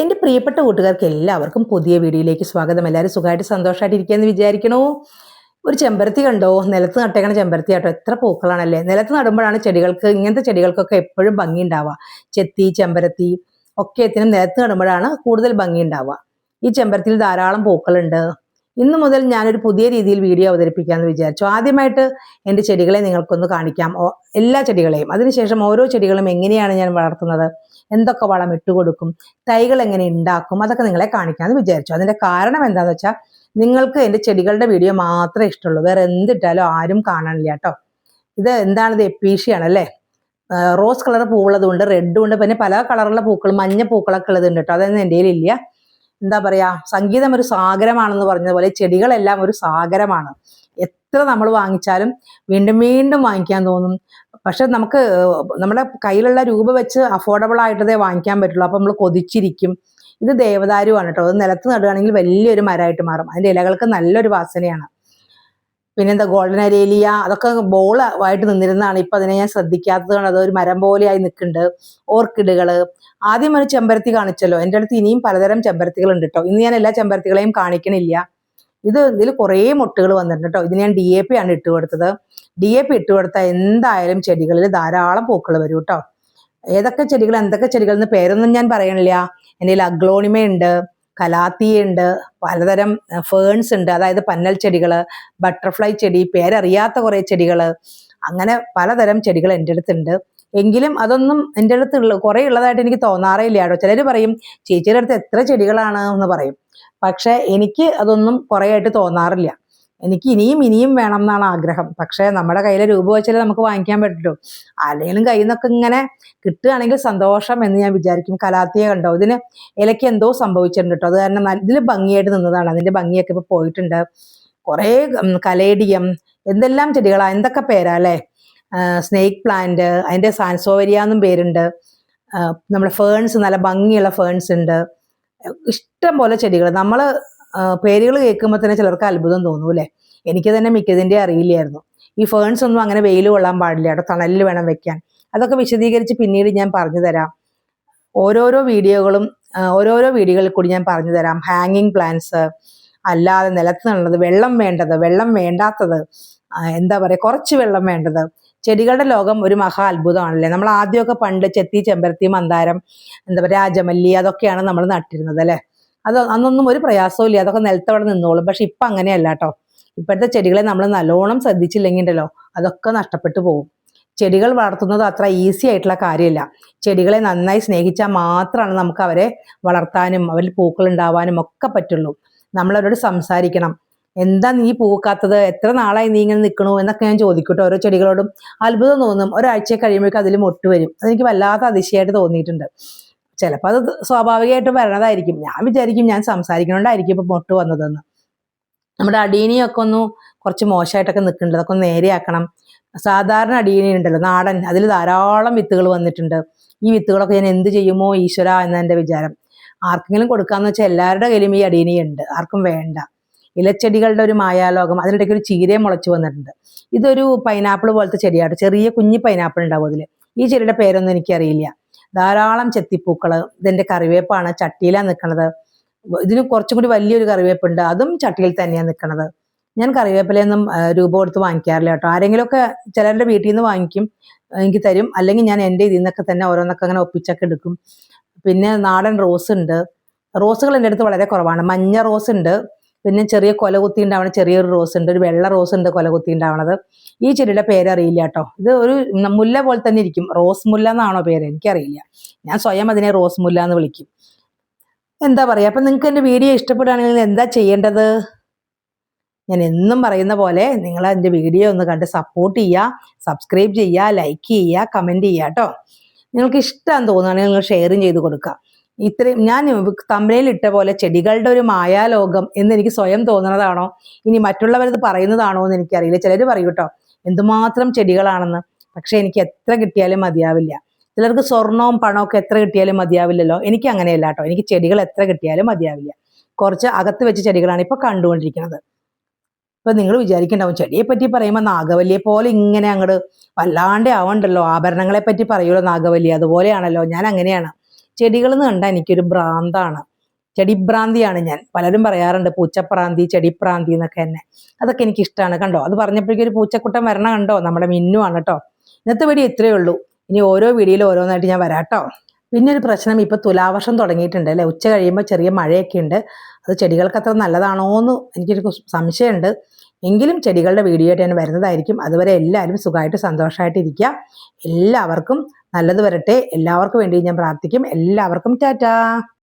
എന്റെ പ്രിയപ്പെട്ട കൂട്ടുകാർക്ക് എല്ലാവർക്കും പുതിയ വീഡിയോയിലേക്ക് സ്വാഗതം. എല്ലാവരും സുഖമായിട്ട് സന്തോഷമായിട്ട് ഇരിക്കുകയെന്ന് വിചാരിക്കണോ. ഒരു ചെമ്പരത്തി കണ്ടോ? നിലത്ത് നട്ടേക്കണ ചെമ്പരത്തി ആട്ടോ. എത്ര പൂക്കളാണല്ലേ? നിലത്ത് നടുമ്പോഴാണ് ചെടികൾക്ക് ഇങ്ങനത്തെ ചെടികൾക്കൊക്കെ എപ്പോഴും ഭംഗി ഉണ്ടാവുക. ചെത്തി ചെമ്പരത്തി ഒക്കെ എത്തിനും നിലത്ത് നടുമ്പോഴാണ് കൂടുതൽ ഭംഗി ഉണ്ടാവുക. ഈ ചെമ്പരത്തിയിൽ ധാരാളം പൂക്കളുണ്ട്. ഇന്നു മുതൽ ഞാനൊരു പുതിയ രീതിയിൽ വീഡിയോ അവതരിപ്പിക്കാമെന്ന് വിചാരിച്ചു. ആദ്യമായിട്ട് എന്റെ ചെടികളെ നിങ്ങൾക്കൊന്ന് കാണിക്കാം. എല്ലാ ചെടികളെയും. അതിനുശേഷം ഓരോ ചെടികളും എങ്ങനെയാണ് ഞാൻ വളർത്തുന്നത്? എന്തൊക്കെ വളം ഇട്ടുകൊടുക്കും തൈകൾ എങ്ങനെ ഉണ്ടാക്കും? അതൊക്കെ നിങ്ങളെ കാണിക്കാമെന്ന് വിചാരിച്ചു. അതിന്റെ കാരണം എന്താണെന്ന് വെച്ചാൽ നിങ്ങൾക്ക് എന്റെ ചെടികളുടെ വീഡിയോ മാത്രമേ ഇഷ്ടമുള്ളൂ. വേറെ എന്തിട്ടാലും ആരും കാണാനില്ല കേട്ടോ. ഇത് എന്താണിത്? എപ്പീഷിയാണ് അല്ലേ? റോസ് കളർ പൂവുള്ളതുകൊണ്ട് റെഡും ഉണ്ട് പിന്നെ പല കളറുള്ള പൂക്കൾ മഞ്ഞ പൂക്കളൊക്കെ ഉള്ളതുണ്ട് കേട്ടോ. അതൊന്നും എന്റെ ഇല്ല. എന്താ പറയാ സംഗീതം ഒരു സാഗരമാണെന്ന് പറഞ്ഞതുപോലെ ചെടികളെല്ലാം ഒരു സാഗരമാണ്. എത്ര നമ്മൾ വാങ്ങിച്ചാലും വീണ്ടും വീണ്ടും വാങ്ങിക്കാൻ തോന്നും. പക്ഷെ നമുക്ക് നമ്മുടെ കയ്യിലുള്ള രൂപ വെച്ച് അഫോർഡബിൾ ആയിട്ടതേ വാങ്ങിക്കാൻ പറ്റുള്ളൂ. അപ്പം നമ്മൾ കൊതിച്ചിരിക്കും. ഇത് ദേവദാരുവാണ് കേട്ടോ. അത് നിലത്ത് നടുകയാണെങ്കിൽ വലിയൊരു മരമായിട്ട് മാറും. അതിന്റെ ഇലകൾക്ക് നല്ലൊരു വാസനയാണ്. പിന്നെന്താ ഗോൾഡൻ അരേലിയ അതൊക്കെ ബോൾ ആയിട്ട് നിന്നിരുന്നതാണ്. ഇപ്പൊ അതിനെ ഞാൻ ശ്രദ്ധിക്കാത്തത് കൊണ്ട് അതൊരു മരം പോലെയായി നിൽക്കുന്നുണ്ട്. ഓർക്കിഡുകൾ. ആദ്യം ഒരു ചെമ്പരത്തി കാണിച്ചല്ലോ. എന്റെ അടുത്ത് ഇനിയും പലതരം ചെമ്പരത്തികൾ ഉണ്ട് കേട്ടോ ഇന്ന് ഞാൻ എല്ലാ ചെമ്പരത്തികളെയും കാണിക്കണില്ല. ഇത് ഇതിൽ കുറേ മുട്ടുകൾ വന്നിട്ടുണ്ട് കേട്ടോ ഇതിന് ഞാൻ ഡി എ പി ആണ് ഇട്ട് കൊടുത്തത്. ഡി എ പി ഇട്ട് കൊടുത്താൽ എന്തായാലും ചെടികളിൽ ധാരാളം പൂക്കൾ വരും കേട്ടോ ഏതൊക്കെ ചെടികൾ എന്തൊക്കെ ചെടികൾ എന്ന് പേരൊന്നും ഞാൻ പറയണില്ല. എന്റെ കയ്യിൽ ഉണ്ട് പലതരം ഫേൺസ് ഉണ്ട് അതായത് പന്നൽ ചെടികൾ ബട്ടർഫ്ലൈ ചെടി പേരറിയാത്ത കുറേ ചെടികൾ അങ്ങനെ പലതരം ചെടികൾ എന്റെ അടുത്തുണ്ട്. എങ്കിലും അതൊന്നും എന്റെ അടുത്ത് കുറേ ഉള്ളതായിട്ട് എനിക്ക് തോന്നാറേ ഇല്ല കേട്ടോ. ചിലർ പറയും ചേച്ചിയുടെ അടുത്ത് എത്ര ചെടികളാണ്? എന്ന് പറയും. പക്ഷേ എനിക്ക് അതൊന്നും കുറേ ആയിട്ട് തോന്നാറില്ല. എനിക്ക് ഇനിയും ഇനിയും വേണം എന്നാണ് ആഗ്രഹം. പക്ഷേ നമ്മുടെ കയ്യിലെ രൂപ വെച്ചാലേ നമുക്ക് വാങ്ങിക്കാൻ പറ്റുള്ളൂ. അല്ലെങ്കിലും കയ്യിൽ നിന്നൊക്കെ ഇങ്ങനെ കിട്ടുകയാണെങ്കിൽ സന്തോഷം എന്ന് ഞാൻ വിചാരിക്കും. കലാത്തിയെ കണ്ടോ? ഇതിന് ഇലയ്ക്ക് എന്തോ സംഭവിച്ചിട്ടുണ്ട് കേട്ടോ. അത് കാരണം ഇതിൽ ഭംഗിയായിട്ട് നിന്നതാണ്. അതിന്റെ ഭംഗിയൊക്കെ ഇപ്പൊ പോയിട്ടുണ്ട്. കുറേ കലേഡിയം എന്തെല്ലാം ചെടികളാണ് എന്തൊക്കെ പേരാ അല്ലേ? സ്നേക്ക് പ്ലാന്റ് അതിന്റെ സാൻസോവരിയ എന്നും പേരുണ്ട്. നമ്മുടെ ഫേൺസ് നല്ല ഭംഗിയുള്ള ഫേൺസ് ഉണ്ട്. ഇഷ്ടം പോലെ ചെടികൾ നമ്മൾ പേരുകൾ കേൾക്കുമ്പോൾ തന്നെ ചിലർക്ക് അത്ഭുതം തോന്നും അല്ലേ എനിക്ക് തന്നെ മിക്കതിന്റെ അറിയില്ലായിരുന്നു. ഈ ഫേൺസ് ഒന്നും അങ്ങനെ വെയിൽ കൊള്ളാൻ പാടില്ല. കേട്ടോ തണലിൽ വേണം വെക്കാൻ. അതൊക്കെ വിശദീകരിച്ച് പിന്നീട് ഞാൻ പറഞ്ഞു തരാം. ഓരോരോ വീഡിയോകളും ഓരോരോ വീഡിയോകളിൽ കൂടി ഞാൻ പറഞ്ഞു തരാം. ഹാങ്ങിങ് പ്ലാന്റ്സ് അല്ലാതെ നിലത്ത് നടുന്നത് വെള്ളം വേണ്ടത് വെള്ളം വേണ്ടാത്തത് എന്താ പറയുക കുറച്ച് വെള്ളം വേണ്ടത്. ചെടികളുടെ ലോകം ഒരു മഹാ അത്ഭുതമാണല്ലേ? നമ്മൾ ആദ്യമൊക്കെ പണ്ട് ചെത്തി ചെമ്പരത്തി മന്ദാരം എന്താ പറയുക രാജമല്ലി അതൊക്കെയാണ് നമ്മൾ നട്ടിരുന്നത് അല്ലേ? അത് അന്നൊന്നും ഒരു പ്രയാസവും ഇല്ല. അതൊക്കെ നിലത്തവിടെ നിന്നോളും. പക്ഷെ ഇപ്പം അങ്ങനെയല്ല കേട്ടോ. ഇപ്പോഴത്തെ ചെടികളെ നമ്മൾ നല്ലോണം ശ്രദ്ധിച്ചില്ലെങ്കിൽ ഉണ്ടല്ലോ അതൊക്കെ നഷ്ടപ്പെട്ടു പോകും. ചെടികൾ വളർത്തുന്നത് അത്ര ഈസി ആയിട്ടുള്ള കാര്യമല്ല ചെടികളെ നന്നായി സ്നേഹിച്ചാൽ മാത്രമാണ് നമുക്ക് അവരെ വളർത്താനും അവരിൽ പൂക്കൾ ഉണ്ടാവാനും ഒക്കെ പറ്റുള്ളൂ. നമ്മളവരോട് സംസാരിക്കണം. എന്താ നീ പൂക്കാത്തത്? എത്ര നാളായി നീ ഇങ്ങനെ നിൽക്കണു എന്നൊക്കെ ഞാൻ ചോദിക്കട്ടെ ഓരോ ചെടികളോടും. അത്ഭുതം തോന്നും. ഒരാഴ്ച കഴിയുമ്പോഴേക്കും അതിൽ മൊട്ട് വരും. അതെനിക്ക് വല്ലാത്ത അതിശയമായിട്ട് തോന്നിയിട്ടുണ്ട്. ചിലപ്പോൾ അത് സ്വാഭാവികമായിട്ടും വരണതായിരിക്കും. ഞാൻ വിചാരിക്കും ഞാൻ സംസാരിക്കണോണ്ടായിരിക്കും ഇപ്പൊ മൊട്ട് വന്നതെന്ന്. നമ്മുടെ അടീനിയൊക്കെ ഒന്ന് കുറച്ച് മോശമായിട്ടൊക്കെ നിൽക്കുന്നുണ്ട്. അതൊക്കെ ഒന്ന് നേരെയാക്കണം. സാധാരണ അടീനി ഉണ്ടല്ലോ നാടൻ. അതിൽ ധാരാളം വിത്തുകൾ വന്നിട്ടുണ്ട്. ഈ വിത്തുകളൊക്കെ ഞാൻ എന്ത് ചെയ്യുമോ ഈശ്വര എന്ന എന്റെ വിചാരം. ആർക്കെങ്കിലും കൊടുക്കാന്ന് വെച്ചാൽ എല്ലാവരുടെ കയ്യിലും ഈ അടീനി ഉണ്ട്. ആർക്കും വേണ്ട. ഇലച്ചെടികളുടെ ഒരു മായാലോകം അതിനിടയ്ക്ക് ഒരു ചീരയും മുളച്ചു വന്നിട്ടുണ്ട്. ഇതൊരു പൈനാപ്പിൾ പോലത്തെ ചെടിയാണ് ചെറിയ കുഞ്ഞി പൈനാപ്പിൾ ഉണ്ടാവും അതിൽ ഈ ചെടിയുടെ പേരൊന്നും എനിക്കറിയില്ല. ധാരാളം ചെത്തിപ്പൂക്കൾ ഇതെന്റെ കറിവേപ്പാണ് ചട്ടിയിലാണ് നിൽക്കുന്നത് ഇതിന് കുറച്ചും കൂടി വലിയൊരു കറിവേപ്പുണ്ട്. അതും ചട്ടിയിൽ തന്നെയാണ് നിൽക്കുന്നത് ഞാൻ കറിവേപ്പിലയൊന്നും രൂപ കൊടുത്ത് വാങ്ങിക്കാറില്ല കേട്ടോ. ആരെങ്കിലുമൊക്കെ ചിലരുടെ വീട്ടിൽ നിന്ന് വാങ്ങിക്കും എനിക്ക് തരും. അല്ലെങ്കിൽ ഞാൻ എന്റെ ഇതിൽ നിന്നൊക്കെ തന്നെ ഓരോന്നൊക്കെ അങ്ങനെ ഒപ്പിച്ചൊക്കെ എടുക്കും. പിന്നെ നാടൻ റോസ് ഉണ്ട് റോസുകൾ എന്റെ അടുത്ത് വളരെ കുറവാണ്. മഞ്ഞ റോസ് ഉണ്ട് പിന്നെ ചെറിയ കൊലകുത്തി ഉണ്ടാവണ ചെറിയൊരു റോസ് ഉണ്ട് ഒരു വെള്ള റോസ് ഉണ്ട് കൊലകുത്തി ഉണ്ടാവണത് ഈ ചെടിയുടെ പേരറിയില്ല കേട്ടോ. ഇത് ഒരു മുല്ല പോലെ തന്നെ ഇരിക്കും. റോസ് മുല്ല എന്നാണോ പേര്? എനിക്കറിയില്ല. ഞാൻ സ്വയം അതിനെ റോസ് മുല്ല എന്ന് വിളിക്കും. എന്താ പറയാ? അപ്പൊ നിങ്ങൾക്ക് എന്റെ വീഡിയോ ഇഷ്ടപ്പെടുകയാണെങ്കിൽ എന്താ ചെയ്യേണ്ടത്? ഞാൻ എന്നും പറയുന്ന പോലെ നിങ്ങൾ എന്റെ വീഡിയോ ഒന്ന് കണ്ട് സപ്പോർട്ട് ചെയ്യുക സബ്സ്ക്രൈബ് ചെയ്യുക ലൈക്ക് ചെയ്യുക കമന്റ് ചെയ്യുക കേട്ടോ. നിങ്ങൾക്ക് ഇഷ്ടം തോന്നുകയാണെങ്കിൽ നിങ്ങൾ ഷെയറും ചെയ്ത് കൊടുക്കുക. ഇത്രയും ഞാൻ തമ്പനയിൽ ഇട്ട പോലെ ചെടികളുടെ ഒരു മായാലോകം എന്ന് എനിക്ക് സ്വയം തോന്നുന്നതാണോ ഇനി മറ്റുള്ളവരത് പറയുന്നതാണോ എന്ന് എനിക്കറിയില്ല. ചിലർ പറയൂട്ടോ എന്തുമാത്രം ചെടികളാണെന്ന്. പക്ഷെ എനിക്ക് എത്ര കിട്ടിയാലും മതിയാവില്ല. ചിലർക്ക് സ്വർണവും പണവും ഒക്കെ എത്ര കിട്ടിയാലും മതിയാവില്ലല്ലോ. എനിക്ക് അങ്ങനെയല്ല കേട്ടോ. എനിക്ക് ചെടികൾ എത്ര കിട്ടിയാലും മതിയാവില്ല. കുറച്ച് അകത്ത് വെച്ച ചെടികളാണ് ഇപ്പൊ കണ്ടുകൊണ്ടിരിക്കുന്നത്. ഇപ്പൊ നിങ്ങൾ വിചാരിക്കണ്ടാവും ചെടിയെ പറ്റി പറയുമ്പോൾ നാഗവല്ലിയെ പോലെ ഇങ്ങനെ അങ്ങോട്ട് വല്ലാണ്ട് ആവണ്ടല്ലോ. ആഭരണങ്ങളെ പറ്റി പറയുമല്ലോ നാഗവല്ലി. അതുപോലെയാണല്ലോ. ഞാൻ അങ്ങനെയാണ്. ചെടികൾ എന്ന് കണ്ടാൽ എനിക്കൊരു ഭ്രാന്താണ്. ചെടിഭ്രാന്തിയാണ് ഞാൻ. പലരും പറയാറുണ്ട് പൂച്ചപ്രാന്തി ചെടിപ്രാന്തി എന്നൊക്കെ തന്നെ അതൊക്കെ എനിക്ക് ഇഷ്ടമാണ് കണ്ടോ? അത് പറഞ്ഞപ്പോഴേക്കും ഒരു പൂച്ചക്കുട്ടൻ വരണ കണ്ടോ? നമ്മുടെ മിന്നു ആണ് കേട്ടോ. ഇന്നത്തെ വീഡിയോ ഇത്രയേ ഉള്ളൂ. ഇനി ഓരോ വീഡിയോയിലും ഓരോന്നായിട്ട് ഞാൻ വരാട്ടോ. പിന്നെ ഒരു പ്രശ്നം ഇപ്പൊ തുലാവർഷം തുടങ്ങിയിട്ടുണ്ട് അല്ലേ? ഉച്ച കഴിയുമ്പോൾ ചെറിയ മഴയൊക്കെ ഉണ്ട്. അത് ചെടികൾക്ക് അത്ര നല്ലതാണോ എന്ന് എനിക്കൊരു സംശയമുണ്ട്. എങ്കിലും ചെടികളുടെ വീഡിയോ ആയിട്ട് ഞാൻ വരുന്നതായിരിക്കും. അതുവരെ എല്ലാവരും സുഖമായിട്ട് സന്തോഷമായിട്ട് ഇരിക്കുക. എല്ലാവർക്കും നല്ലത് വരട്ടെ. എല്ലാവർക്കും വേണ്ടി ഞാൻ പ്രാർത്ഥിക്കും. എല്ലാവർക്കും ടാറ്റാ.